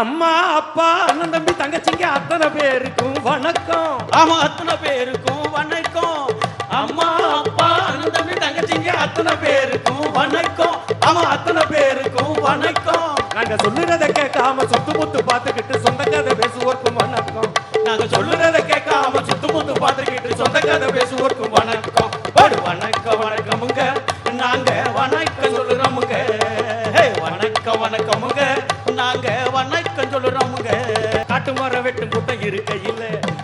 அம்மா அப்பா அண்ணன் தம்பி தங்கச்சிங்க அத்தனை பேருக்கும் வணக்கம். ஆமா அத்தனை பேருக்கும் வணக்கம். அம்மா அப்பா அண்ணன் தம்பி தங்கச்சிங்க அத்தனை பேருக்கும் வணக்கம். ஆமா அத்தனை பேருக்கும் வணக்கம். நாங்க சொல்லுறத கேட்காம சுத்து முத்து பார்த்துக்கிட்டு சொந்த கதை பேசுவோர்க்கும் வணக்கம். நாங்க சொல்லுறத கேட்காம சுத்து முத்து பார்த்துக்கிட்டு சொந்த கதை பேசுவோர்க்கும் வணக்கம். ஒரு வணக்கம் வணக்கமுங்க. நாங்க வணக்கம் சொல்லுறோமுங்க. ஹே, வணக்கம். காட்டு மரம் வெட்டும் கூட்டம் இருக்கையில்.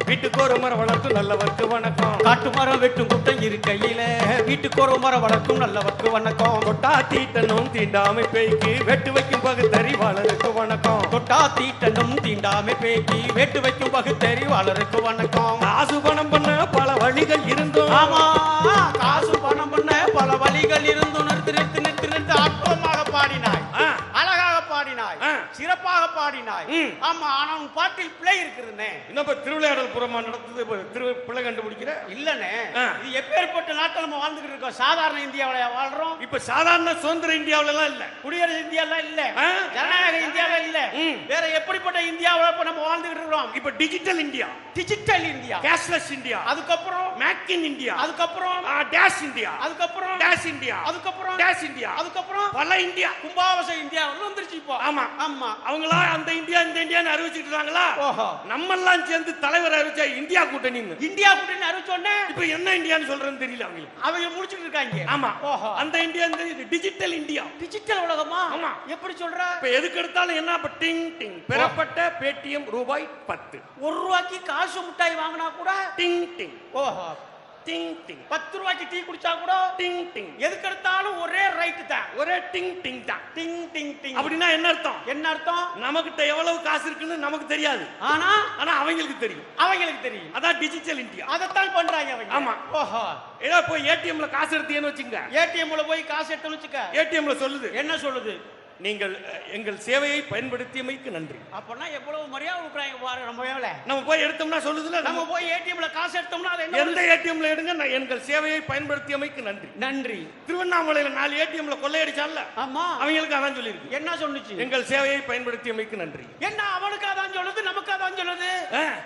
வீட்டுக்கு ஒரு மரம் வளர்த்து நல்லவர்க்கு வணக்கம். காட்டு மரம் வெட்டும் கூட்டம் இருக்கையில. வீட்டுக்கு ஒரு மரம் வளர்க்கும் நல்லவர்க்கு வணக்கம். தொட்டா தீட்டனும் தீண்டாமை பேய்க்கு வெட்டு வைக்கும் பகுத்தறிவாளருக்கு வணக்கம். தொட்டா தீட்டனும் தீண்டாமை பேக்கி வேட்டு வைக்கும் பகுத்தறிவாளருக்கு வணக்கம். காசு பணம் பண்ண பல வழிகள் இருந்தும். ஆமா காசு பணம் பண்ண பல வழிகள் இருந்து பாடினாய். சிறப்பாக பாடினாய். ஆமா ஆனா உன் பாட்டில் பிழை இருக்குதுன்னே இன்னும் திருவிளையாடல் புறமா நடந்தது? திரு பிள்ளை கண்டுபிடிக்கிற? இல்லனே. இது எப்பேற்பட்ட நாட்டில் நம்ம வாழ்ந்துகிட்டு இருக்கோம்? சாதாரண இந்தியாவில வாழ்றோம். இப்ப சாதாரண சுதந்திர இந்தியாவுல எல்லாம் இல்ல. குடியரசு இந்தியால இல்ல. ஜனநாயக இந்தியால இல்ல. வேற எப்படிப்பட்ட இந்தியாவில இப்ப நம்ம வாழ்ந்துகிட்டு இருக்கிறோம்? இப்ப digital India digital India cashless India அதுக்கப்புறம்? மேக் இன் இந்தியா அதுக்கப்புறம்? டேஷ் இந்தியா அதுக்கப்புறம்? டேஷ் இந்தியா அதுக்கப்புறம்? டேஷ் இந்தியா அதுக்கப்புறம்? பல இந்தியா கும்பாவச இந்தியா வந்துருச்சு இப்போ. ஆமா. ஆமா அவங்களா அந்த இந்தியா இந்த இந்தியான்னு அறிவிச்சிட்டு இருக்காங்களா? ஓஹோ. நம்ம எல்லாம் சேர்ந்து தலைவர் அறிவிச்சா இந்தியா கூட்டணின்னு இந்தியா கூட்டணி அறிவிச்சோடனே இப்ப என்ன இந்தியான்னு சொல்றதுன்னு தெரியல அவங்களுக்கு. அவங்க முடிச்சுட்டு இருக்காங்க. ஆமா. ஓஹோ. அந்த இந்தியா இந்த டிஜிட்டல் இந்தியா. டிஜிட்டல் உலகமா? ஆமா. எப்படி சொல்ற? இப்ப எதுக்கு எடுத்தாலும் என்ன? இப்ப டிங் டிங். பெறப்பட்ட பேடிஎம் ரூபாய் பத்து. ஒரு ரூபாய்க்கு காசு மிட்டாய் வாங்கினா கூட டிங் டிங். ஓஹோ. டிங் டிங் பத்து ரூபாய்க்கு டீ குடிச்சா கூட டிங் டிங் எதுக்கு எடுத்தாலும் ஒரே ரைட்டு தான். ஒரே டிங் டிங் தான். டிங் டிங் டிங் அப்படின்னா என்ன அர்த்தம்? என்ன அர்த்தம்? நமக்கிட்ட எவ்வளவு காசு இருக்குன்னு நமக்கு தெரியாது. ஆனா? ஆனா அவங்களுக்கு தெரியும். அவங்களுக்கு தெரியும். அதான் டிஜிட்டல் இந்தியா அதைத்தான் பண்றாங்க அவங்க. ஆமா. ஓஹோ. ஏதோ போய் ஏடிஎம்ல காசு எடுத்தீங்கன்னு வச்சுங்க ஏடிஎம்ல போய் காசு எடுத்து வச்சுக்க. ஏடிஎம்ல சொல்லுது. என்ன சொல்லுது? நீங்கள் எங்கள் சேவையை பயன்படுத்தியமைக்கு நன்றி. அப்பனா எவ்வளவு மரியாதை கொடுக்குறாங்க பாரு நம்ம வேலை நம்ம போய் எடுத்தோம்னா சொல்லுதுல நம்ம போய் ஏடிஎம்ல காசு எடுத்தோம்னா அது எந்த? ஏடிஎம்ல எடுங்க நான் எங்கள் சேவையை பயன்படுத்தியமைக்கு நன்றி. நன்றி. திருவண்ணாமலையில நாலு ஏடிஎம்ல கொள்ளையடிச்சான்ல? ஆமா. அவங்களுக்கு அதான் சொல்லியிருக்கு. என்ன சொன்னுச்சு? எங்கள் சேவையை பயன்படுத்தியமைக்கு நன்றி. என்ன அவனுக்கு அதான் சொல்லுது நமக்கு அதான் சொல்லுது?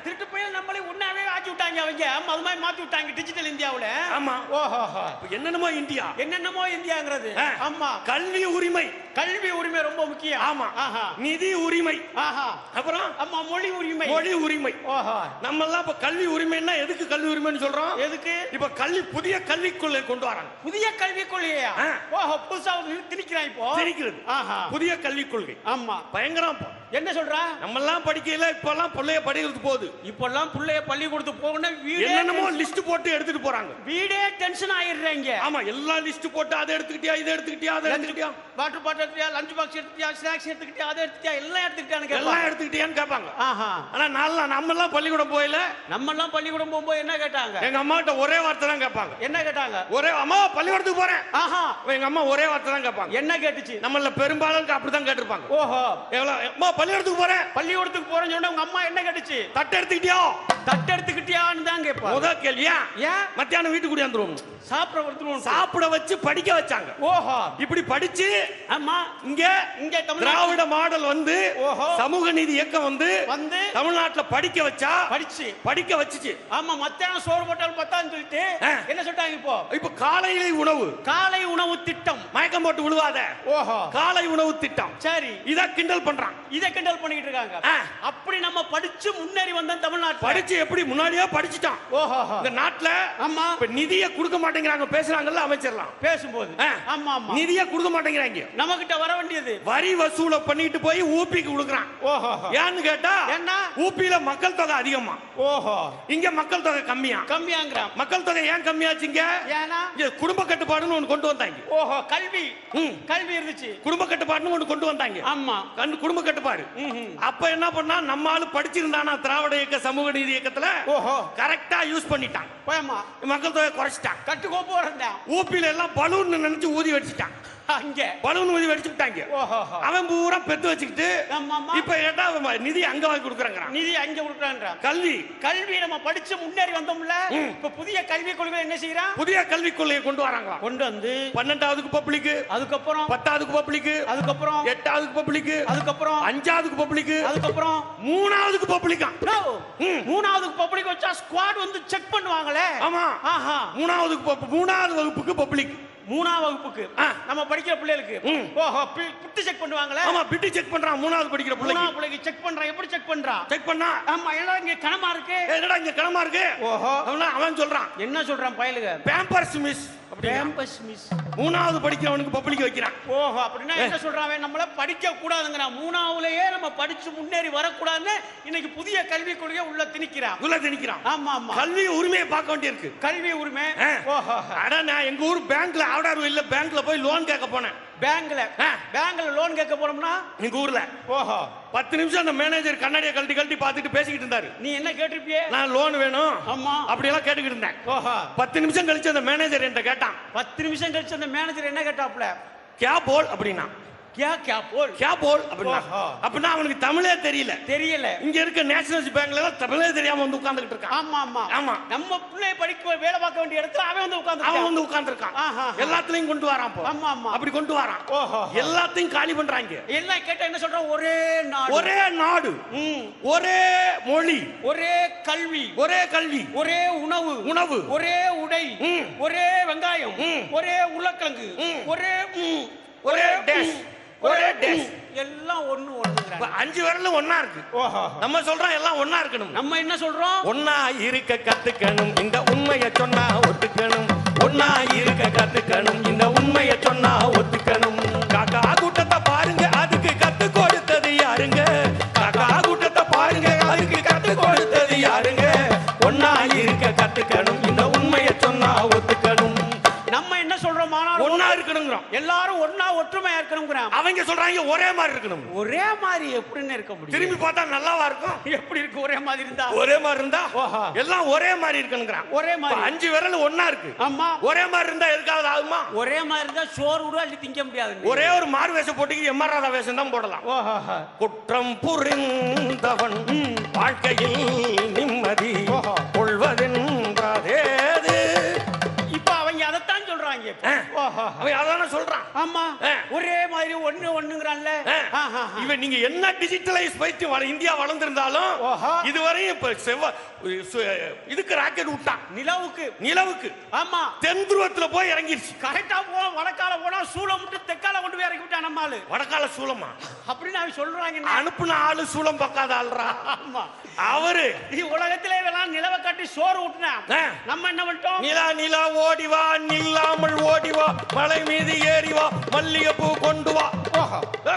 திருட்டு போய் நம்மளே உண்ணாவே ஆக்கி விட்டாங்க அவங்க. அது மாதிரி மாத்தி விட்டாங்க டிஜிட்டல் இந்தியாவுல. ஆமா. ஓஹோ என்னென்னமோ இந்தியா. என்னென்னமோ இந்தியாங்கிறது. ஆமா. கல்வி உரிமை. கல்வி உரிமை ரொம்ப முக்கியம். ஆமா. ஆஹா. நிதி உரிமை. ஆஹா. அப்புறம்? ஆமா மொழி உரிமை. மொழி உரிமை. ஓஹோ. நம்ம எல்லாம் இப்ப கல்வி உரிமைன்னா எதுக்கு கல்வி உரிமைன்னு சொல்றோம்? எதுக்கு? இப்ப கல்வி புதிய கல்விக் கொள்கை கொண்டு வராங்க. புதிய கல்விக் கொள்கையா. ஓஹோ புதுசா திணிக்கிறான் இப்போ. தெரிக்கிறது ஆஹா. புதிய கல்விக் கொள்கை. ஆமா. பயங்கரம் இப்போ. என்ன சொல்ற? நம்ம எல்லாம் படிக்கையில இப்பெல்லாம் பிள்ளைய படிக்கிறது போகுது. இப்பெல்லாம் பிள்ளைய பள்ளிக்கூடத்து போகணும் வீடே என்னென்னமோ லிஸ்ட் போட்டு எடுத்துட்டு போறாங்க. வீடே டென்ஷன் ஆயிடுறாங்க. ஆமா எல்லா லிஸ்ட் போட்டு அதை எடுத்துக்கிட்டியா இதை எடுத்துக்கிட்டியா அதை எடுத்துக்கிட்டியா? வாட்டர் பாட்டில் எடுத்துட்டியா லஞ்ச் பாக்ஸ் எடுத்துட்டியா ஸ்நாக்ஸ் எடுத்துக்கிட்டியா அதை எடுத்துட்டியா எல்லாம் எடுத்துக்கிட்டான்னு எல்லாம் எடுத்துக்கிட்டியான்னு கேட்பாங்க. ஆஹா. ஆனா நாளா நம்ம எல்லாம் பள்ளிக்கூடம் போயில நம்ம எல்லாம் பள்ளிக்கூடம் போகும்போது என்ன கேட்டாங்க? எங்க அம்மா கிட்ட ஒரே வார்த்தை தான் கேட்பாங்க. என்ன கேட்டாங்க? ஒரே அம்மா பள்ளிக்கூடத்துக்கு போறேன். ஆஹா. எங்க அம்மா ஒரே வார்த்தை தான் கேட்பாங்க. என்ன கேட்டுச்சு? நம்மள பெரும்பாலும் அப்படிதான் கேட்டிருப்பாங்க. ஓஹோ. எவ்வளவு பள்ளிக்கூடத்துக்கு போறேன். பள்ளிக்கூடத்துக்கு போறேன்னு சொன்னா உங்க அம்மா என்ன கேட்டுச்சு? தட்டை எடுத்துக்கிட்டியா? தட்டு எடுத்துக்கிட்டியான்னு தான் கேட்பா. முத கேள்வியா ஏன்? மத்தியானம் வீட்டுக்கு கூடியாந்துருவோம் சாப்பிட கொடுத்துருவோம். சாப்பிட வச்சு படிக்க வச்சாங்க. ஓஹோ. இப்படி படிச்சு ஆமா. இங்க இங்க தமிழ்நாடு திராவிட மாடல் வந்து ஓஹோ. சமூக நீதி இயக்கம் வந்து வந்து தமிழ்நாட்டுல படிக்க வச்சா படிச்சு. படிக்க வச்சுச்சு. ஆமா மத்தியானம் சோறு போட்டாலும் பத்தான்னு சொல்லிட்டு ஆ. என்ன சொல்லிட்டாங்க இப்போ? இப்ப காலையில உணவு. காலை உணவு திட்டம். மயக்கம் போட்டு விழுவாத. ஓஹோ. காலை உணவு திட்டம். சரி. இத கிண்டல் பண்றான். இதை கிண்டல் பண்ணிட்டு இருக்காங்க. அப்படி நம்ம படிச்சு முன்னேறி வந்தோம் தமிழ்நாட்டுல. படிச்சு எப்படி முன்னாடியே படிச்சுட்டான். ஓஹோ. இந்த நாட்டுல ஆமா. இப்ப நிதிய கொடுக்க மாட்டேங்கிறாங்க பேசுறாங்கல்ல அமைச்சர்லாம். பேசும்போது. ஆமா ஆமா. நிதிய கொடுக்க மாட்டேங்கிறாங்க. நம்ம கிட்ட வர வேண்டியது. வரி வசூல பண்ணிட்டு போய் ஊபிக்கு கொடுக்குறான். ஓஹோ. ஏன்னு கேட்டா என்ன ஊபியில மக்கள் தொகை அதிகமா. ஓஹோ. இங்க மக்கள் தொகை கம்மியா. கம்மியாங்கிறான். மக்கள் தொகை ஏன் கம்மியாச்சுங்க ஏன்னா? இங்க குடும்ப கட்டுப்பாடுன்னு ஒண்ணு கொண்டு வந்தாங்க. ஓஹோ. கல்வி. கல்வி இருந்துச்சு. குடும்ப கட்டுப்பாடுன்னு ஒண்ணு கொண்டு வந்தாங்க. ஆமா. குடும்ப கட்டுப்பாடு. ம்ஹும். அப்ப என்ன பண்ணா நம்ம ஆளு படிச்சிருந்தானா திராவிட இயக்க சமூக நீதி இயக்கத்துல? ஓஹோ. கரெக்டா யூஸ் பண்ணிட்டான். மக்கள் தொகை குறைச்சிட்டான். கட்டுக்கோப்பு ஊப்பில எல்லாம் பலூன் நினைச்சு ஊதி வச்சுட்டான். அங்க. பலூன் ஊதி வெடிச்சு விட்டாங்க அவன் பூரா பெத்து வச்சுக்கிட்டு. இப்ப கேட்டா நிதி அங்க வாங்கி கொடுக்குறாங்கிறான். நிதி அங்க கொடுக்குறான்றான். கல்வி. கல்வி நம்ம படிச்சு முன்னேறி வந்தோம்ல இப்ப புதிய கல்வி கொள்கை என்ன செய்யறான் புதிய கல்விக் கொள்கையை கொண்டு வராங்க கொண்டு வந்து பன்னெண்டாவதுக்கு பப்ளிக் அதுக்கப்புறம்? பத்தாவதுக்கு பப்ளிக் அதுக்கப்புறம்? எட்டாவதுக்கு பப்ளிக் அதுக்கப்புறம்? அஞ்சாவதுக்கு பப்ளிக் அதுக்கப்புறம்? மூணாவதுக்கு பப்ளிக்கா? No. ம். மூணாவது பப்ளிக் வச்சா ஸ்குவாட் வந்து செக் பண்ணுவாங்களே? ஆமா. ஆஹா. மூணாவதுக்கு மூணாவது வகுப்புக்கு பப்ளிக். மூணாவது வகுப்புக்கு. நம்ம படிக்கிற பிள்ளைகளுக்கு. ஓஹோ பிட்டு செக் பண்ணுவாங்களே? ஆமா பிடி செக் பண்றான் மூணாவது படிக்கிற மூணாவது பிள்ளைக்கு செக் பண்றான் எப்படி செக் பண்றான் செக் பண்ணா? ஆமா எல்லாம் இங்க கனமா இருக்கு? "ஏய், என்னடா இங்க கனமா இருக்கு? ஓஹோ. அவனா அவன் சொல்றான். என்ன சொல்றான் பயலுக? பேம்பர்ஸ் மிஸ் கேம்பஸ் மிஸ் மூணாவது படிக்கிறவனுக்கு பப்ளிக் வைக்கிறான். ஓஹோ அப்படின்னா என்ன அவன் நம்மள படிக்க கூடாதுங்கிறான் மூணாவதுலயே நம்ம படிச்சு முன்னேறி வரக்கூடாதுன்னு இன்னைக்கு புதிய கல்விக் கொள்கையை உள்ள திணிக்கிறான். உள்ள திணிக்கிறான். ஆமா ஆமா. கல்வி உரிமையை பார்க்க வேண்டியிருக்கு. கல்வி உரிமை. ஓஹோ. அட நான் எங்க ஊர் பேங்க்ல ஆடார் இல்ல பேங்க்ல போய் லோன் கேட்க போனேன். பேங்க்ல. பேங்க்ல லோன் கேட்க போனோம்னா எங்க ஊர்ல. ஓஹோ. பத்து நிமிஷம் அந்த மேனேஜர் கண்ணாடியை கழட்டி கழட்டி பார்த்துட்டு பேசிக்கிட்டு இருந்தாரு. நீ என்ன கேட்டிருப்பியே? நான் லோன் வேணும். ஆமா. அப்படியெல்லாம் கேட்டுக்கிட்டு இருந்தேன். ஓஹோ. பத்து நிமிஷம் கழிச்சு அந்த மேனேஜர் என்கிட்ட கேட்டான். பத்து நிமிஷம் கழிச்சு அந்த மேனேஜர் என்ன கேட்டாப்ல கே போல் அப்படின்னா. கியா கியா போல். கே போல்? அப்படின்னா. அப்படின்னா அவனுக்கு தமிழே தெரியல. தெரியல. இங்க இருக்க நேஷனல் பேங்க்ல தமிழே தெரியாம வந்து உட்கார்ந்துகிட்டு இருக்கான். ஆமா ஆமா. ஆமா. நம்ம பிள்ளை படிக்க வேலை பார்க்க வேண்டிய இடத்துல அவன் வந்து அவன் உட்கார்ந்து வந்து உட்கார்ந்துருக்கான். எல்லாத்துலயும் கொண்டு வரான் போ. ஆமா, ஆமா. அப்படி கொண்டு வரான். எல்லாத்தையும் காலி பண்றாங்க. எல்லாம் கேட்டா என்ன சொல்றான்? ஒரே நாடு. ஒரே நாடு. ஒரே மொழி. ஒரே கல்வி. ஒரே கல்வி. ஒரே உணவு. உணவு. ஒரே உடை. ஒரே வெங்காயம். ஒரே உருளைக்கிழங்கு. ஒரே. ஒரே டேஷ். ஒரே. டேஷ் எல்லாம் ஒண்ணு ஒண்ணுங்கிறாங்க. அஞ்சு விரலும் ஒண்ணா இருக்கு. ஓஹோ. நம்ம சொல்றோம் எல்லாம் ஒண்ணா இருக்கணும். நம்ம என்ன சொல்றோம்? ஒன்னா இருக்க கத்துக்கணும். இந்த உண்மைய சொன்னா ஒத்துக்கணும். ஒன்னா இருக்க கத்துக்கணும். இந்த உண்மைய சொன்னா ஒத்துக்கணும். காக்கா ஒன்னா இருக்கணுங்கிறோம் எல்லாரும் ஒண்ணா ஒற்றுமையா இருக்கணுங்கிறான் அவங்க சொல்றாங்க ஒரே மாதிரி இருக்கணும். ஒரே மாதிரி எப்படின்னு இருக்க முடியும். திரும்பி பார்த்தா நல்லாவா இருக்கும்? எப்படி இருக்கு? ஒரே மாதிரி இருந்தா? ஒரே மாதிரி இருந்தா. எல்லாம் ஒரே மாதிரி இருக்கணுங்கிறான். ஒரே மாதிரி. அஞ்சு விரல் ஒண்ணா இருக்கு. ஆமா. ஒரே மாதிரி இருந்தா எதுக்காவது ஆகுமா? ஒரே மாதிரி இருந்தா சோறு கூட அள்ளி திங்க முடியாது ஒரே ஒரு மாறு வேஷம் போட்டுக்கு எம்ஆர் ராதா வேஷம் தான் போடலாம். ஓஹோ. குற்றம் புரிந்தவன் வாழ்க்கையில் நிம்மதி ஓஹோ. அவன் அதான சொல்றான். ஆமா. ஒரே மாதிரி ஒண்ணு ஒண்ணுங்கிறான்ல. இவன் நீங்க என்ன டிஜிட்டலைஸ் பயிற்சி இந்தியா வளர்ந்திருந்தாலும். இதுவரையும் இப்ப செவ்வ சு- இதுக்கு ராக்கெட் விட்டான். நிலவுக்கு. நிலவுக்கு. ஆமா. தென் துருவத்துல போய் இறங்கிருச்சு. கரெக்டா போ வடக்கால போனா சூளம் விட்டு தெக்கால கொண்டு போய் இறக்கி விட்டான் நம்ம ஆளு வடக்கால சூளமா? அப்படின்னு அவன் சொல்றாங்க. அனுப்புன ஆளு சூளம் பக்காத ஆள்றா. ஆமா. அவரு. உலகத்திலே வேணாம் நிலவை காட்டி சோறு ஊட்டினா ஆ. நம்ம என்ன பண்ணிட்டோம்? நிலா நிலா ஓடி வா. நில்லாமல் ஓடி வா. மலை மீது ஏறி வா மல்லிகைப்பூ கொண்டு வா.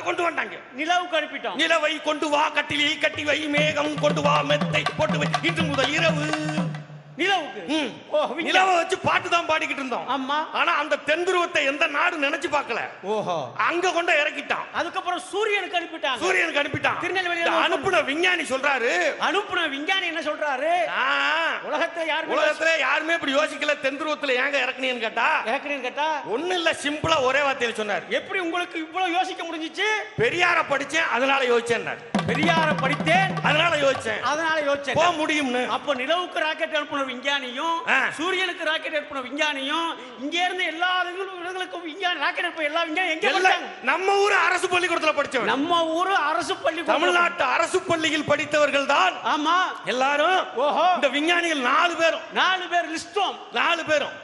கொண்டு வந்தாங்க. நிலவுக்கு அனுப்பிட்டோம். நிலவை கொண்டு வா கட்டிலில் கட்டி வை மேகம் கொண்டு வா மெத்தை போட்டு வை இன்று முதல் இரவு. நிலவுக்கு. நிலவை வச்சு பாட்டு தான் பாடிக்கிட்டு இருந்தோம். ஆமா. ஆனா அந்த தென்துருவத்தை எந்த நாடு நினைச்சு பார்க்கல. ஓஹோ. அங்க கொண்டு இறக்கிட்டான். அதுக்கப்புறம் சூரியனுக்கு அனுப்பிட்டாங்க. சூரியனுக்கு அனுப்பிட்டான். திருநெல்வேலியில அனுப்புன விஞ்ஞானி சொல்றாரு. அனுப்புன விஞ்ஞானி என்ன சொல்றாரு? ஆ, உலகத்தை யாருமே உலகத்துல யாருமே இப்படி யோசிக்கல. தென்துருவத்துல ஏங்க இறக்குனீன்னு கேட்டா? கேட்கறேன்னு கேட்டா? ஒண்ணு இல்ல சிம்பிளா ஒரே வார்த்தையில சொன்னார். எப்படி உங்களுக்கு இவ்வளவு யோசிக்க முடிஞ்சிச்சு? பெரியார படிச்சேன் அதனால யோசிச்சேன் பெரியார படித்தேன். அதனால யோசிச்சேன். அதனால யோசிச்சேன். போக முடியும்னு. அப்ப நிலவுக்கு ராக்கெட் அனுப்புன விஞ்ஞானியும். சூரியனுக்கு ராக்கெட் அனுப்புன விஞ்ஞானியும் இங்க இருந்து எல்லா இடங்களுக்கும் விஞ்ஞானி ராக்கெட் அனுப்ப எல்லா விஞ்ஞானி எங்க நம்ம ஊர் அரசு பள்ளிக்கூடத்துல படிச்சவன். நம்ம ஊரு அரசு பள்ளி தமிழ்நாட்டு அரசு பள்ளியில் படித்தவர்கள் தான். ஆமா. எல்லாரும் ஓஹோ. இந்த விஞ்ஞானிகள் நாலு பேரும். நாலு பேர் லிஸ்டும் நாலு பேரும்.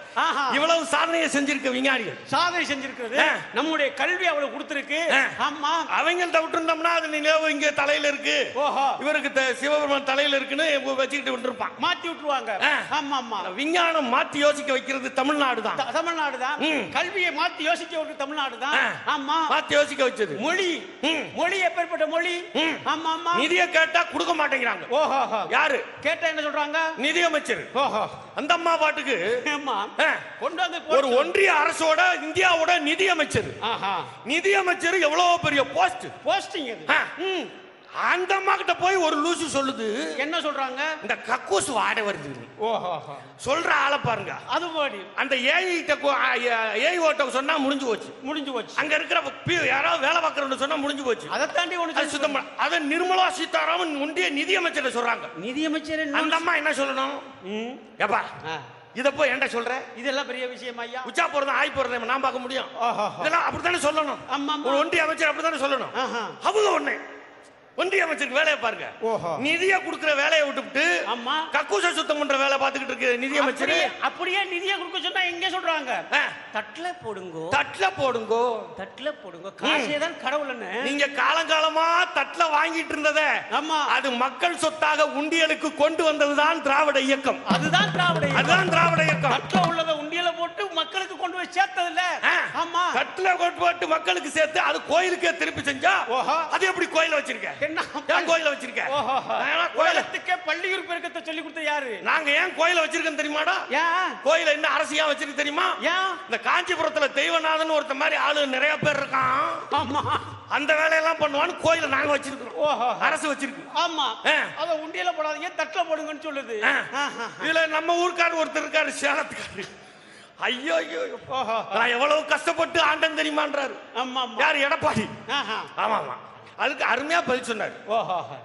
இவ்வளவு சாதனையை செஞ்சிருக்க விஞ்ஞானிகள். சாதனை செஞ்சிருக்கிறது. நம்முடைய கல்வி அவ்வளவு கொடுத்திருக்கு. ஆமா. அவங்கள்ட்ட விட்டுருந்தோம்னா அது நிலவு இங்க தலையில இருக்கு. ஓஹோ. இவருக்கு சிவபெருமான் தலையில இருக்குன்னு வச்சுக்கிட்டு விட்டுருப்பான் மாத்தி விட்டுருவாங்க. ஆமா ஆமா விஞ்ஞானம் மாத்தி யோசிக்க வைக்கிறது தமிழ்நாடு தான். தமிழ்நாடு தான். கல்வியை மாத்தி யோசிக்க ஒரு தமிழ்நாடு தான். ஆமா. மாத்தி யோசிக்க வச்சது. மொழி. மொழி எப்பேற்பட்ட மொழி. ஆமா ஆமா நிதியை கேட்டா கொடுக்க மாட்டேங்கிறாங்க. ஓஹோ யாரு? கேட்டா என்ன சொல்றாங்க? நிதியமைச்சர். ஓஹோ. அந்த அம்மா பாட்டுக்கு ஆமா. ஆ, கொண்டு வந்து ஒரு ஒன்றிய அரசோட இந்தியாவோட நிதியமைச்சர். ஆஹா. நிதியமைச்சர் எவ்வளவு பெரிய போஸ்ட் போஸ்டிங். அந்த அம்மா கிட்ட போய் ஒரு லூசு சொல்லுது. என்ன சொல்றாங்க? இந்த கக்கூஸ் வாடை வருது ஓஹோ சொல்ற ஆளை பாருங்க. அது பாடி. அந்த ஏஐ ஏஐ ஓட்ட சொன்னா முடிஞ்சு போச்சு. முடிஞ்சு போச்சு. அங்க இருக்கிற யாராவது வேலை பார்க்கறவங்க சொன்னா முடிஞ்சு போச்சு. அதை தாண்டி ஒண்ணு சுத்தம் அத நிர்மலா சீதாராமன் முந்தைய நிதியமைச்சர் சொல்றாங்க. நிதியமைச்சர் என்ன அந்த அம்மா என்ன சொல்லணும்? ஆ. இத போய் என்கிட்ட சொல்ற? இதெல்லாம் பெரிய விஷயம் ஐயா. உச்சா போறதும் ஆய் போறதும் நான் பார்க்க முடியும். இதெல்லாம் அப்படித்தானே சொல்லணும். ஆமா, ஒன்றிய அமைச்சர் அப்படித்தானே சொல்லணும். அவங்க ஒண்ணு. ஒன்றிய அமைச்சருக்கு வேலையை பாருங்க. ஓஹோ. நிதியை கொடுக்கிற வேலையை விட்டுவிட்டு ஆமா. கக்கூச சுத்தம் பண்ற வேலை பார்த்துக்கிட்டு இருக்கு நிதியமைச்சர் அப்படியே அப்படியே நிதியை கொடுக்க சொன்னா எங்க சொல்றாங்க. தட்டுல போடுங்கோ. தட்டுல போடுங்கோ. தட்டுல போடுங்க. காசே தான் கடவுள்னு. நீங்க காலங்காலமா தட்டுல வாங்கிட்டு இருந்தத ஆமா. அது மக்கள் சொத்தாக உண்டியலுக்கு கொண்டு வந்ததுதான் திராவிட இயக்கம். அதுதான் திராவிட இயக்கம். அதுதான் திராவிட இயக்கம். தட்டுல உள்ளத உண்டியல போட்டு மக்களுக்கு கொண்டு போய் சேர்த்தது இல்ல ஆ. ஆமா. தட்டுல கொண்டு போட்டு மக்களுக்கு சேர்த்து அது கோயிலுக்கே திருப்பி செஞ்சா ஓஹோ. அது எப்படி கோயில வச்சிருக்க? என்ன ஏன் கோயில வச்சிருக்க? ஓஹோ. ஏன்னா கோயில உலகத்துக்கே பள்ளியூர் பெருக்கத்தை சொல்லி கொடுத்த யாரு? நாங்க ஏன் கோயில வச்சிருக்கோம் தெரியுமாடா? ஏன்? கோயில என்ன அரசியா வச்சிருக்கு தெரியுமா? ஏன்? இந்த காஞ்சிபுரத்துல தெய்வநாதன் ஒருத்த மாதிரி ஆளு நிறைய பேர் இருக்கான். ஆமா. அந்த வேலையெல்லாம் பண்ணுவான்னு கோயில நாங்க வச்சிருக்கிறோம். ஓஹோ. அரசு வச்சிருக்கு. ஆமா. அத உண்டியல போடாதீங்க தட்டுல போடுங்கன்னு சொல்லுது. இதுல நம்ம ஊர்க்காரர் ஒருத்தர் இருக்காரு சேலத்துக்காரு ஐயோ ஐயோ நான் எவ்வளவு கஷ்டப்பட்டு ஆண்டன் தெரியுமான்றாரு. ஆமா யார்? எடப்பாடி. ஆமா ஆமா. அதுக்கு அருமையா பதில் சொன்னார்.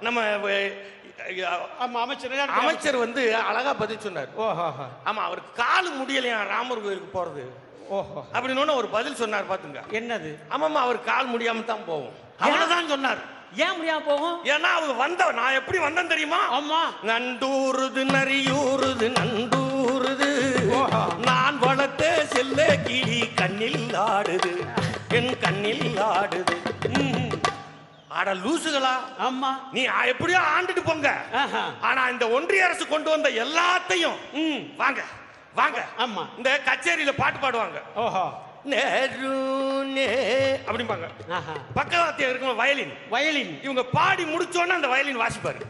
நம்ம அமைச்சர் அமைச்சர் வந்து அழகா பதில் சொன்னார். ஆமா அவருக்கு காலு முடியலையா ராமர் கோயிலுக்கு போறது? ஓஹோ. அப்படின்னு ஒரு பதில் சொன்னார் பாத்துங்க. என்னது? ஆமாமா அவர் கால் முடியாம தான் போவோம். அவ்வளவுதான் சொன்னார். ஏன் முடியாம போகும் ஏன்னா அவங்க வந்த நான் எப்படி வந்தேன் தெரியுமா? ஆமா. நண்டூருது நரியூருது நண்டூருது. நான் வளர்த்த செல்ல கிளி கண்ணில் ஆடுது. என் கண்ணில் ஆடுது. அட லூசுகளா? ஆமா. நீ எப்படியோ ஆண்டுட்டு போங்க. ஆனா இந்த ஒன்றிய அரசு கொண்டு வந்த எல்லாத்தையும் ம். வாங்க வாங்க. ஆமா. இந்த கச்சேரியில பாட்டு பாடுவாங்க. ஓஹோ. நேரு நே அப்படிம்பாங்க. பக்கவாத்தியம் இருக்கும் வயலின். வயலின். இவங்க பாடி முடிச்சோன்னா அந்த வயலின் வாசிப்பாரு.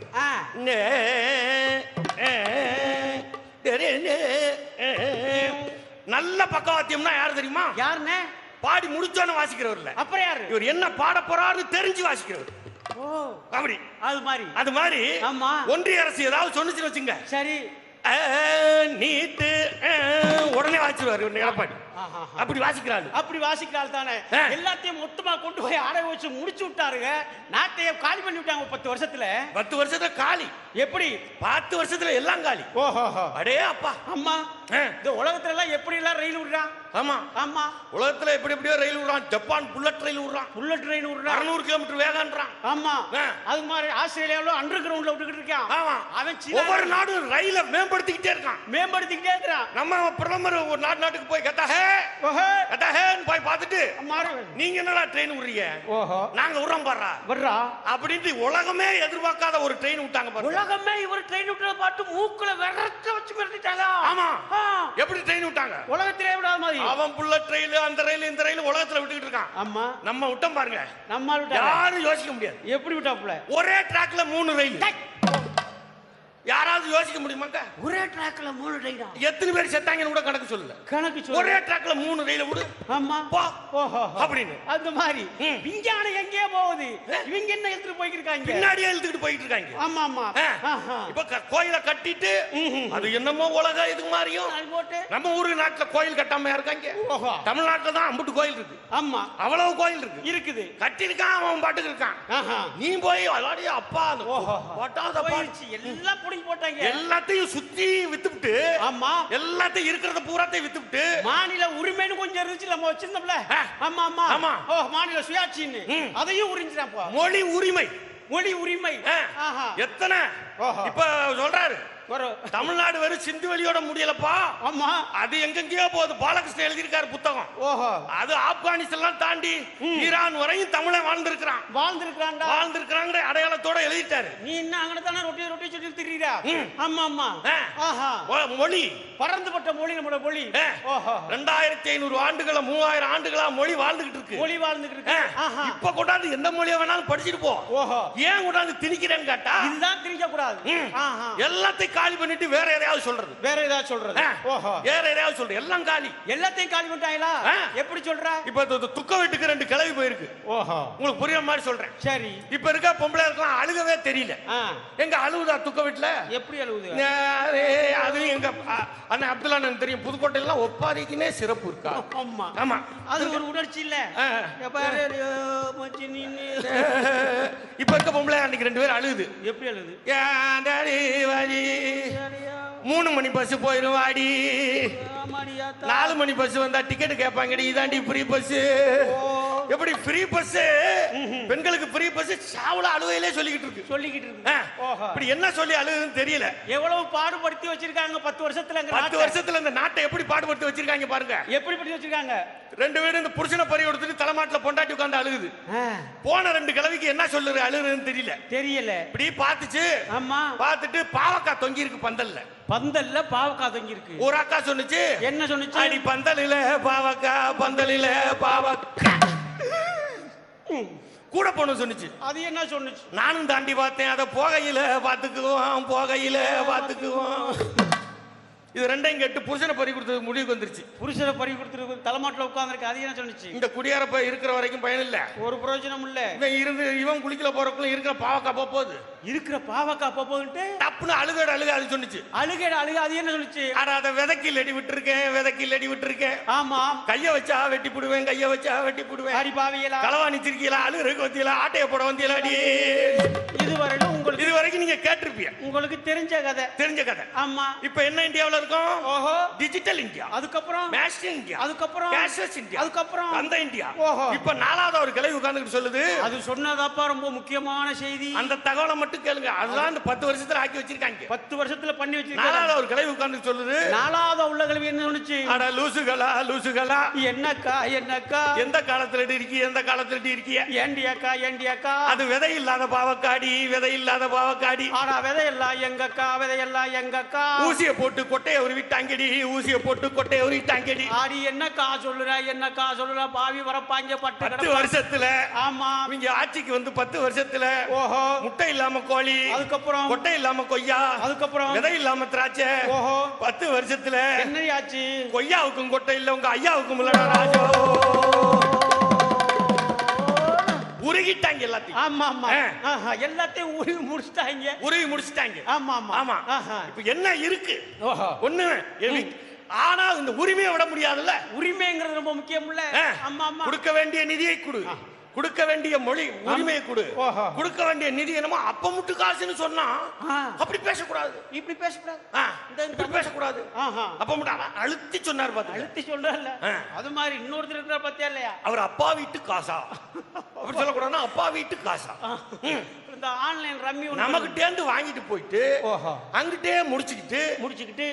நல்ல பக்கவாத்தியம்னா யார் தெரியுமா? யாருண்ணே பாடி முடிச்சோன்னு வாசிக்கிறவர்ல அப்புறம் யாரு? இவர் என்ன பாட போறாருன்னு தெரிஞ்சு வாசிக்கிறவர். ஓ. அப்படி. அது மாதிரி. அது மாதிரி ஆமா. ஒன்றிய அரசு ஏதாவது சொன்னுச்சுன்னு வச்சுங்க. சரி. நீட்டு உடனே இவர் எடப்பாடி. அப்படி வாசிக்கிறாரு. அப்படி வாசிக்கிறாள் தானே. எல்லாத்தையும் மொத்தமா கொண்டு போய் அடகு வச்சு முடிச்சு விட்டாருங்க. நாட்டையே காலி பண்ணி விட்டாங்க பத்து வருஷத்துல. பத்து வருஷத்துல காலி. எப்படி? பத்து வருஷத்துல எல்லாம் காலி. ஓஹோ அடே அப்பா அம்மா. இந்த உலகத்துல எல்லாம் எப்படி எல்லாம் ரயில் விடுறான்? ஆமா. ஆமா. உலகத்துல எப்படி எப்படியோ ரயில் விடுறான். ஜப்பான் புல்லட் ரயில் விடுறான். புல்லட் ட்ரெயின் விடுறான். அறுநூறு கிலோமீட்டர் வேகன்றான் ஆமா. அது மாதிரி ஆஸ்திரேலியாவுல அண்டர் கிரவுண்ட்ல விட்டுக்கிட்டு இருக்கான். ஆமா. அவன் ஒவ்வொரு நாடும் ரயில மேம்படுத்திக்கிட்டே இருக்கான். மேம்படுத்திக்கிட்டே இருக்கிறான். நம்ம பிரதமர் ஒரு நாட்டு நாட்டுக்கு போய் கத்தா ஹே ஓஹோ. கத்தா ஹேன்னு போய் பார்த்துட்டு நீங்க என்னடா ட்ரெயின் விடுறீங்க? ஓஹோ. நாங்க விடுறோம் பாடுறா வர்றா அப்படின்ட்டு உலகமே எதிர்பார்க்காத ஒரு ட்ரெயின் விட்டாங்க பாருங்க உலகமே இவர் ட்ரெயின் விட்டுறத பார்த்து மூக்குல விரட்ட வச்சு மிரட்டிட்டாங்க. ஆமா. எப்படி ட்ரெயின் விட்டாங்க? உலகத்திலே விடாத மாதிரி. அவன் புல்லட் ரயில் அந்த ரயில் இந்த ரயில் உலகத்துல விட்டுக்கிட்டு இருக்கான். ஆமா. நம்ம விட்டோம் பாருங்க. நம்ம யாரும் யோசிக்க முடியாது. எப்படி விட்டாப்புல? ஒரே ட்ராக்ல மூணு ரயில் யாராவது யோசிக்க முடியுமாக்கா ஒரே ட்ராக்ல மூணு ட்ரெயினா எத்தனை பேர் செத்தாங்கன்னு கூட கணக்கு சொல்லல. கணக்கு சொல்லு ஒரே ட்ராக்ல மூணு ரயில விடு. ஆமா. போ. ஓஹோ அப்படின்னு. அந்த மாதிரி. விஞ்ஞானம் எங்கேயோ போகுது. இவங்க என்ன எடுத்துட்டு போய்க்கிருக்காங்க? பின்னாடியே இழுத்துக்கிட்டு போயிட்டு இருக்காங்க ஆமா. ஆமா. இப்ப கோயிலை கட்டிட்டு அது என்னமோ உலக இது மாதிரியும் நம்ம ஊரு நாட்டுல கோயில் கட்டாம இருக்காங்க. ஓஹோ. தமிழ்நாட்டுல தான் அம்புட்டு கோயில் இருக்கு. ஆமா. அவ்வளவு கோயில் இருக்கு. இருக்குது. கட்டிருக்கான் அவன் பாட்டுக்கு இருக்கான். நீ போய் அலாடி அப்பா. போட்டாத பாட்டு. போயிடுச்சு. எல்லாம் புடிங்கி போட்டாங்க. எல்லாத்தையும் சுத்தி வித்துவிட்டு ஆமா. எல்லாத்தையும் இருக்கிறத பூராத்தையும் வித்துவிட்டு மாநில உரிமைன்னு கொஞ்சம் இருந்துச்சு நம்ம வச்சிருந்தோம்ல. ஆமா ஆமா. ஆமா. ஓ மாநில சுயாட்சின்னு. அதையும் உறிஞ்சிட்டான் போ மொழி உரிமை. மொழி உரிமை. எத்தனை. இப்ப சொல்றாரு. தமிழ்நாடு வெறும் சிந்து வெளியோட முடியலப்பா. ஆமா. அது எங்கெங்கயோ போகுது. பாலகிருஷ்ணன் எழுதியிருக்காரு புத்தகம். ஓஹோ. அது ஆப்கானிஸ்தான் தாண்டி ஈரான் வரையும் தமிழன் வாழ்ந்திருக்கிறான். வாழ்ந்திருக்கிறான்டா. வாழ்ந்திருக்கிறாங்க அடையாளத்தோட எழுதிட்டாரு. நீ என்ன அங்கே தானே ரொட்டி ரொட்டி சொல்லி திரியிறா? ம். ஆமா ஆமா. ஆஹா. மொழி. பறந்துபட்ட மொழி நம்மளோட மொழி. ஓஹோ. ரெண்டாயிரத்தி ஐநூறு ஆண்டுகளா மூவாயிரம் ஆண்டுகளா மொழி வாழ்ந்துகிட்டு இருக்கு. மொழி வாழ்ந்துகிட்டு. இருக்கு. இப்ப கொண்டாந்து எந்த மொழியை வேணாலும் படிச்சுட்டு போ. ஓஹோ. ஏன் கொண்டாந்து திணிக்கிறேன்னு கேட்டா? இதுதான் திரிக்க கூடாது எல்லாத்தையும் காலி பண்ணிட்டு வேற எதையாவது சொல்றது? வேற ஏதாவது சொல்றது? ஓஹோ. வேற எதையாவது சொல்றது? எல்லாம் காலி. எல்லாத்தையும் காலி பண்ணிட்டாங்களா. எப்படி சொல்ற? இப்ப துக்க வீட்டுக்கு ரெண்டு கிளவி போயிருக்கு. ஓஹோ. உங்களுக்கு புரியுற மாதிரி சொல்றேன். சரி. இப்ப இருக்க பொம்பளை இருக்கலாம் அழுகவே தெரியல. எங்க அழுகுதா துக்க வீட்டுல? எப்படி அழுவுது? யாரே, அது எங்க அ- அண்ணன் அப்துல்லா அண்ணன் தெரியும். புதுக்கோட்டையில ஒப்பாரிக்குனே சிறப்பு இருக்கா? ஆமா. ஆமா. அது ஒரு உணர்ச்சி இல்ல. நீனு. இப்ப இருக்க பொம்பளை அன்னைக்கு ரெண்டு பேரும் அழுகுது. எப்படி வாடி மூணு மணி பஸ் போயிரும் வாடி நாலு மணி பஸ் வந்தா டிக்கெட் கேட்பாங்கடி இதாண்டி ஃப்ரீ பஸ் எப்படி ஃப்ரீ பஸ் பெண்களுக்கு ஃப்ரீ பஸ் சாவல அழுவையிலே சொல்லிக்கிட்டு இருக்கு. சொல்லிக்கிட்டு இருக்கு. இப்படி என்ன சொல்லி அழுகுதுன்னு தெரியல. எவ்வளவு பாடுபடுத்தி வச்சிருக்காங்க பத்து வருஷத்துல பத்து. வருஷத்துல இந்த நாட்டை எப்படி பாடுபடுத்தி வச்சிருக்காங்க பாருங்க. எப்படி படுத்தி வச்சிருக்காங்க? ரெண்டு பேரும் இந்த புருஷனை பறி கொடுத்துட்டு தலைமாட்டுல பொண்டாட்டி உட்கார்ந்து அழுகுது. போன ரெண்டு கிழவிக்கு என்ன சொல்லுது அழுகுதுன்னு தெரியல. தெரியல. இப்படி பார்த்துச்சு. ஆமா. பார்த்துட்டு பாவக்காய் தொங்கி இருக்கு பந்தல்ல. பந்தல்ல பாவக்காய் தொங்கி இருக்கு ஒரு அக்கா சொன்னுச்சு? என்ன சொன்னுச்சு? அடி பந்தலில பாவக்கா பந்தலில பாவக்கா. கூட பொண்ணு சொன்னுச்சு. அது என்ன சொன்னுச்சு? நானும் தாண்டி பார்த்தேன். அதை போகையில பார்த்துக்குவோம் போகையில பார்த்துக்குவோம். இது ரெண்டையும் கேட்டு புருஷனை பறி கொடுத்தது முடிவுக்கு வந்துருச்சு. புருஷனை பறி கொடுத்துருக்கு தலைமாட்டில் உட்கார்ந்துருக்கு. அது என்ன சொன்னுச்சு? இந்த குடியாரப்ப இருக்கிற வரைக்கும் பயன் இல்ல ஒரு பிரயோஜனம் இல்ல. இவன் இருந்து இவன் குளிக்கல போறக்குள்ள இருக்கிற பாவக்கா போக போகுது. இருக்கிற பாவக்காய் போகுன்ட்டு டப்புன்னு அழுகட அழுக அது சொன்னுச்சு. அழுகட அழுக அது என்ன சொல்லுச்சு? ஆனா அதை விதைக்கில் அடி விட்டுருக்கேன் விதைக்கில் அடி விட்டுருக்கேன் ஆமா. கைய வச்சா வெட்டி போடுவேன் கைய வச்சா வெட்டி போடுவேன். அடி பாவியலா களவாணி சிரிக்கல அழுகுறதுக்கு வந்தீங்களா ஆட்டைய போட வந்தீங்களா அடி. இதுவரையிலும் உங்களுக்கு இது வரைக்கும் நீங்க கேட்டிருப்பீங்க. உங்களுக்கு தெரிஞ்ச கதை. தெரிஞ்ச கதை. ஆமா. இப்ப என்ன இந்தியாவுல இருக்கும்? ஓஹோ. டிஜிட்டல் இந்தியா அதுக்கப்புறம்? மேஷ் இந்தியா அதுக்கப்புறம்? கேஷ்லெஸ் இந்தியா அதுக்கப்புறம்? அந்த இந்தியா ஓஹோ. இப்ப நாலாவது ஒரு கிளை உட்கார்ந்துட்டு சொல்லுது. அது சொன்னதாப்பா ரொம்ப முக்கியமான செய்தி. அந்த தகவலை மட்டும் கேளுங்க. அதுதான் பத்து வருஷத்துல ஆக்கி வச்சிருக்காங்க. பத்து வருஷத்துல பண்ணி வச்சிருக்காங்க. ஒரு கிளை உட்கார்ந்து சொல்லுது. நாலாவது உள்ள கல்வி என்ன சொன்னுச்சு? அட லூசுகளா லூசுகளா? என்னக்கா என்னக்கா? எந்த காலத்துல இருக்கீ எந்த காலத்துல இருக்கீங்க ஏண்டி அக்கா ஏண்டி அக்கா அது விதை இல்லாத பாவக்காடி விதை இல்லாத பாவக்காடி. ஆனா விதையெல்லாம் எங்கக்கா விதையெல்லாம் எங்கக்கா? ஊசிய போட்டு கொட்டைய உருவிட்டாங்கடி ஊசிய போட்டு கொட்டைய உருவிட்டாங்கடி. ஆடி என்னக்கா சொல்லுற என்னக்கா சொல்லுற? பாவி வரப்பாங்க பட்டு பத்து. வருஷத்துல ஆமா. இவங்க ஆட்சிக்கு வந்து பத்து வருஷத்துல ஓஹோ. முட்டை இல்லாம கோழி அதுக்கப்புறம்? கொட்டை இல்லாம கொய்யா அதுக்கப்புறம்? விதை இல்லாம திராட்சை ஓஹோ. பத்து வருஷத்துல என்னையாச்சு? கொய்யாவுக்கும் கொட்டை இல்ல உங்க ஐயாவுக்கும் இல்லடா ராஜோ. உருகிட்டாங்க எல்லாத்தையும். ஆமா ஆமா. எல்லாத்தையும் உருவி முடிச்சிட்டாங்க. உருவி முடிச்சிட்டாங்க. ஆமா ஆமா. ஆமா. இப்ப என்ன இருக்கு? ஓஹோ. ஒண்ணு ஆனா இந்த உரிமையை விட முடியாதுல்ல? உரிமைங்கிறது ரொம்ப முக்கியம் இல்ல. ஆமா ஆமா. கொடுக்க வேண்டிய நிதியை கொடு. கொடுக்க வேண்டிய மொழி உரிமையை கொடு. கொடுக்க வேண்டிய நிதி என்னமோ அப்ப முட்டு காசுன்னு சொன்னா. அப்படி பேசக்கூடாது. இப்படி பேசக்கூடாது. இந்த- பேசக்கூடாது. அப்ப மட்டும் அழுத்தி சொன்னார் பாத்து அழுத்தி சொல்றல ஆ. அது மாதிரி இன்னொருத்தர் இருக்கிற பத்தியா இல்லையா? அவர் அப்பா வீட்டு காசா. அப்படி சொல்லக்கூடாதுன்னா அப்பா வீட்டு காசா. இந்த ஆன்லைன் ரம்மி ஒண்ணு நமக்கிட்டேந்து வாங்கிட்டு போயிட்டு ஓஹோ. அங்கிட்டே முடிச்சுக்கிட்டு முடிச்சுக்கிட்டு.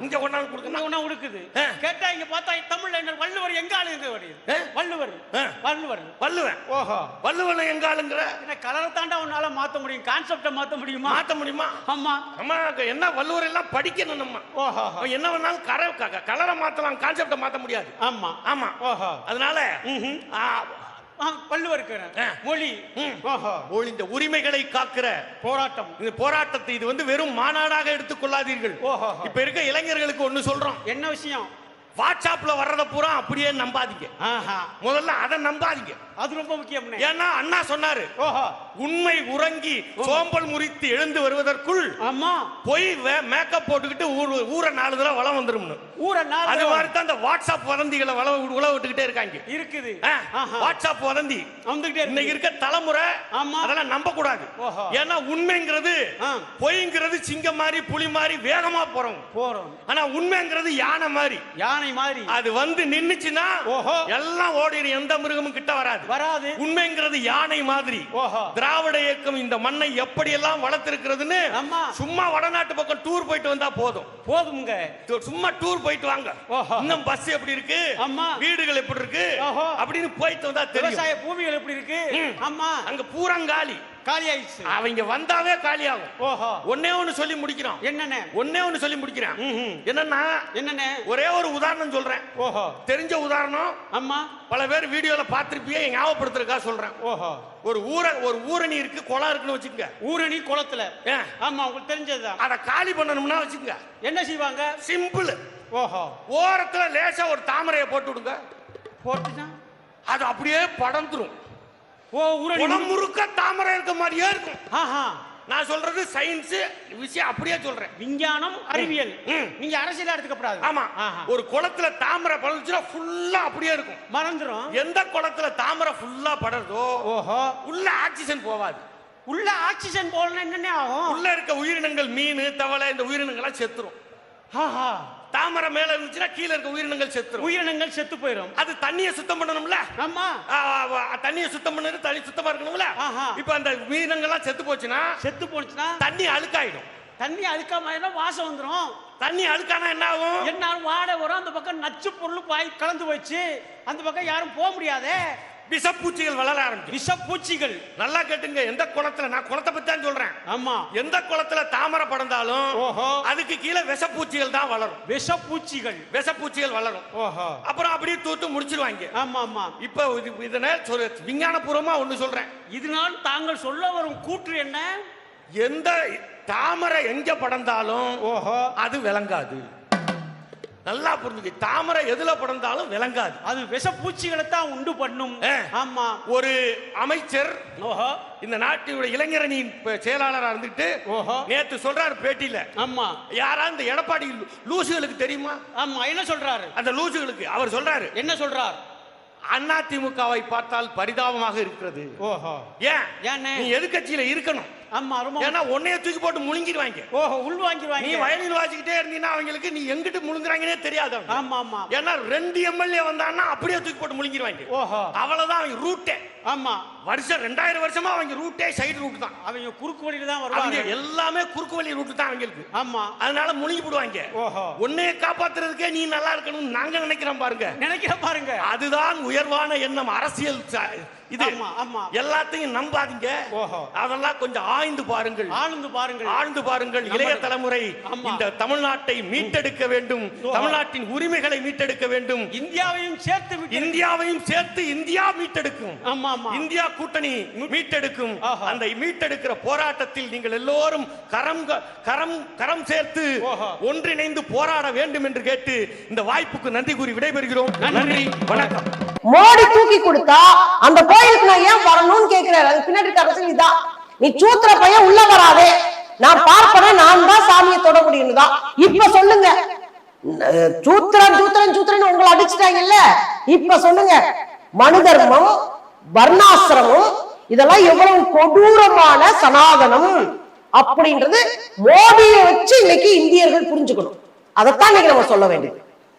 இங்க கொண்டாந்து கொடுக்கணும். ஒண்ணா உடுக்குது ஆ. கேட்டா இங்க பார்த்தா தமிழ்ல என்ன வள்ளுவர் எங்க ஆளுங்க வருது? வள்ளுவர். ஆ. வள்ளுவர். வல்லுவன் ஓஹோ. வல்லுவன் எங்க ஆளுங்கிற? என்ன கலரை தாண்டா உன்னால மாத்த முடியும்? கான்செப்ட மாத்த முடியுமா? மாத்த முடியுமா? ஆமா. அம்மா என்ன வள்ளுவர் எல்லாம் படிக்கணும் நம்ம? ஓஹோ. என்ன வேணாலும் கர கலரை மாத்தலாம் கான்செப்ட மாத்த முடியாது. ஆமா. ஆமா. ஓஹோ. அதனால ஆ. மொழி. ம். ஓஹோ. ஓ, இந்த உரிமைகளை காக்கிற போராட்டம். இந்த போராட்டத்தை இது வந்து வெறும் மாநாடாக எடுத்துக்கொள்ளாதீர்கள் இப்ப இருக்க இளைஞர்களுக்கு ஒண்ணு சொல்றோம். என்ன விஷயம்? வாட்ஸ்அப்ல வர்றத பூரா அப்படியே நம்பாதீங்க. ஆஹா. முதல்ல அதை நம்பாதீங்க. அது ரொம்ப முக்கியம் ஏன்னா அண்ணா சொன்னாரு ஓஹோ. உண்மை உறங்கி சோம்பல் முறித்து எழுந்து வருவதற்குள் ஆமா. பொய் மேக்கப் போட்டுக்கிட்டு ஊர் ஊரை நாலு தடவை வளம் வந்துரும்னு. ஊரை நாலு அது மாதிரி தான் இந்த வாட்ஸ்அப் வதந்திகளை வள உழ விட்டுக்கிட்டே இருக்காங்க. இருக்குது. வாட்ஸ்அப் வதந்தி. வந்துகிட்டே இன்னைக்கு இருக்கு தலைமுறை. அதெல்லாம் நம்ப கூடாது. ஏன்னா உண்மைங்கிறது. பொய்ங்கிறது சிங்கம் மாதிரி புலி மாதிரி வேகமா போறோம். போறோம். ஆனா உண்மைங்கிறது யானை மாதிரி. யானை மாதிரி அது வந்து நின்னுச்சுன்னா ஓஹோ. எல்லாம் ஓடிடும். எந்த மிருகமும் கிட்ட வராது. வராது. உண்மைங்கிறது யானை மாதிரி. ஓஹோ. திராவிட இயக்கம் இந்த மண்ணை எப்படி எல்லாம் வளர்த்திருக்கிறதுன்னு. சும்மா வடநாட்டு பக்கம் டூர் போயிட்டு வந்தா போதும். போதுமுங்க. து- சும்மா டூர் போயிட்டு வாங்க. இன்னும் பஸ் எப்படி இருக்கு? ஆமா. வீடுகள் எப்படி இருக்கு. அப்படின்னு போயிட்டு வந்தா தெரியும். விவசாய பூமிகள் எப்படி இருக்கு? ம். ஆமா. அங்க பூரங்காலி. காலி ஆயிடுச்சு அவங்க வந்தாவே காலியாகும். ஓஹோ. ஒன்னே ஒண்ணு சொல்லி முடிக்கிறோம். என்னண்ணே ஒன்னே ஒண்ணு சொல்லி முடிக்கிறேன். என்னன்னா என்னண்ணே ஒரே ஒரு உதாரணம் சொல்றேன். ஓஹோ. தெரிஞ்ச உதாரணம் அம்மா பல பேர் வீடியோல பார்த்திருப்பியே ஞாபகப்படுத்துறதுக்கா சொல்றேன். ஓஹோ. ஒரு ஊர ஒரு ஊரணி இருக்கு குளம் இருக்குன்னு வச்சுக்கங்க. ஊரணி குளத்துல? ஆமா உங்களுக்கு தெரிஞ்சதுதான். அதை காலி பண்ணணும்னா வச்சுக்கங்க. என்ன செய்வாங்க? சிம்பிள். ஓஹோ. ஓரத்துல லேசா ஒரு தாமரையை போட்டு விடுங்க. போட்டுனா அது அப்படியே படந்துரும் ஓ ஊரணி குளம் முழுக்க தாமரை இருக்க மாதிரியே இருக்கும். ஆஹா. நான் சொல்றது சயின்ஸ் விஷயம் அப்படியே சொல்றேன். விஞ்ஞானம் அறிவியல். நீங்க அரசியல் எடுத்துக்கப்படாது. ஆமா. ஒரு குளத்துல தாமரை படர்ந்துச்சுன்னா ஃபுல்லா அப்படியே இருக்கும். மறந்துரும். எந்த குளத்துல தாமரை ஃபுல்லா படருதோ ஓஹோ. உள்ள ஆக்சிஜன் போகாது உள்ள ஆக்சிஜன் போடணும் என்னென்ன ஆகும்? உள்ள இருக்க உயிரினங்கள் மீன் தவளை இந்த உயிரினங்கள்லாம் செத்துரும். ஆஹா. தாமரை மேல இருந்துச்சுன்னா கீழே இருக்க உயிரினங்கள் செத்துரும். உயிரினங்கள் செத்து போயிடும் அது தண்ணியை சுத்தம் பண்ணணும்ல? ஆமா. தண்ணியை சுத்தம் பண்ணது தண்ணி சுத்தமா இருக்கணும்ல. இப்ப அந்த உயிரினங்கள்லாம் செத்து போச்சுன்னா செத்து போச்சுன்னா தண்ணி அழுக்காயிடும். தண்ணி அழுக்காம வாசம் வந்துரும். தண்ணி அழுக்கானா என்ன ஆகும்? என்ன வாடை வரும். அந்த பக்கம் நச்சு பொருள் பாய் கலந்து வச்சு அந்த பக்கம் யாரும் போக முடியாதே. விஷப்பூச்சிகள் வளர ஆரம்பிக்கும் விஷப்பூச்சிகள். நல்லா கேட்டுங்க எந்த குளத்துல? நான் குளத்தை பத்தி தான் சொல்றேன். ஆமா. எந்த குளத்துல தாமரை படர்ந்தாலும் ஓஹோ. அதுக்கு கீழே விஷப்பூச்சிகள் தான் வளரும். விஷப்பூச்சிகள். விஷப்பூச்சிகள் வளரும். ஓஹோ. அப்புறம் அப்படியே தூத்து முடிச்சிருவாங்க. ஆமா ஆமா இப்ப இது இதனை சொல்ற விஞ்ஞானபூர்வமா ஒண்ணு சொல்றேன். இதனால் தாங்கள் சொல்ல வரும் கூற்று என்ன? எந்த தாமரை எங்க படர்ந்தாலும் ஓஹோ. அது விளங்காது. நல்லா புரிஞ்சுக்க. தாமரை எதுல படர்ந்தாலும் விளங்காது. அது விஷப்பூச்சிகளை தான் உண்டு பண்ணும். ஆமா. ஒரு அமைச்சர் ஓஹோ. இந்த நாட்டினுடைய இளைஞரணியின் ப- செயலாளரா இருந்துட்டு ஓஹோ. நேத்து சொல்றாரு பேட்டியில. ஆமா. யாரா இந்த எடப்பாடி லூசுகளுக்கு தெரியுமா? ஆமா என்ன சொல்றாரு? அந்த லூசுகளுக்கு அவர் சொல்றாரு. என்ன சொல்றார்? அண்ணா திமுகவை பார்த்தால் பரிதாபமாக இருக்கிறது. ஓஹோ. ஏன்? ஏண்ணே? நீ எதிர்க்கட்சியில இருக்கணும். ஆமா ரொம்ப ஏன்னா உன்னைய தூக்கி போட்டு முழுங்கிடுவாங்க. ஓஹோ உள் நீ வாங்கிடுவாங்க வயலில் வாசிக்கிட்டே இருந்தீங்கன்னா அவங்களுக்கு நீ எங்கிட்டு முழுங்குறாங்கன்னே தெரியாது. ஆமா ஆமா. ஏன்னா ரெண்டு எம்எல்ஏ வந்தான்னா அப்படியே தூக்கி போட்டு முழுங்கிடுவாங்க. ஓஹோ. அவ்வளவுதான் அவங்க ரூட்டே ஆமா. வருஷம் ரெண்டாயிரம் வருஷமா அவங்க ரூட்டே சைடு ரூட் தான். அவங்க குறுக்கு வழியில தான் வருவாங்க. எல்லாமே குறுக்கு வழி ரூட் தான் அவங்களுக்கு. ஆமா. அதனால முழுங்கி போடுவாங்க. ஓஹோ. உன்னைய காப்பாத்துறதுக்கே நீ நல்லா இருக்கணும்னு நாங்க நினைக்கிறோம் பாருங்க. நினைக்கிற பாருங்க. அதுதான் உயர்வான எண்ணம் அரசியல் இது. எல்லாத்தையும் நம்பாதீங்க. அதெல்லாம் கொஞ்சம் ஆய்ந்து பாருங்கள். ஆழ்ந்து பாருங்கள். ஆழ்ந்து பாருங்கள். இளைய தலைமுறை. இந்த தமிழ்நாட்டை மீட்டெடுக்க வேண்டும். தமிழ்நாட்டின் உரிமைகளை மீட்டெடுக்க வேண்டும். இந்தியாவையும் சேர்த்து இந்தியாவையும் சேர்த்து இந்தியா மீட்டெடுக்கும். இந்தியா கூட்டணி மீட்டெடுக்கும். அந்த மீட்டெடுக்கிற போராட்டத்தில் நீங்கள் எல்லோரும் கரம் கரம் கரம் சேர்த்து. ஒன்றிணைந்து போராட வேண்டும் என்று கேட்டு இந்த வாய்ப்புக்கு நன்றி கூறி விடைபெறுகிறோம். நன்றி. வணக்கம். மோடி தூக்கி கொடுத்தா அந்த கோயிலுக்கு நான் ஏன் வரணும்னு கேக்குறாரு அது பின்னாடி இருக்க அரசியல் இதான். நீ சூத்திர பையன் உள்ள வராதே. நான் பார்ப்பேன் நான் தான் சாமியை தொட முடியும் தான் இப்ப சொல்லுங்க. சூத்திரன் சூத்திரன் சூத்திரன் உங்களை அடிச்சுட்டாங்கல்ல. இப்ப சொல்லுங்க. மனு தர்மம் வர்ணாசிரமம் இதெல்லாம் எவ்வளவு கொடூரமான சனாதனம் அப்படின்றது மோடியை வச்சு இன்னைக்கு இந்தியர்கள் புரிஞ்சுக்கணும். அதைத்தான் இன்னைக்கு நம்ம சொல்ல வேண்டியது.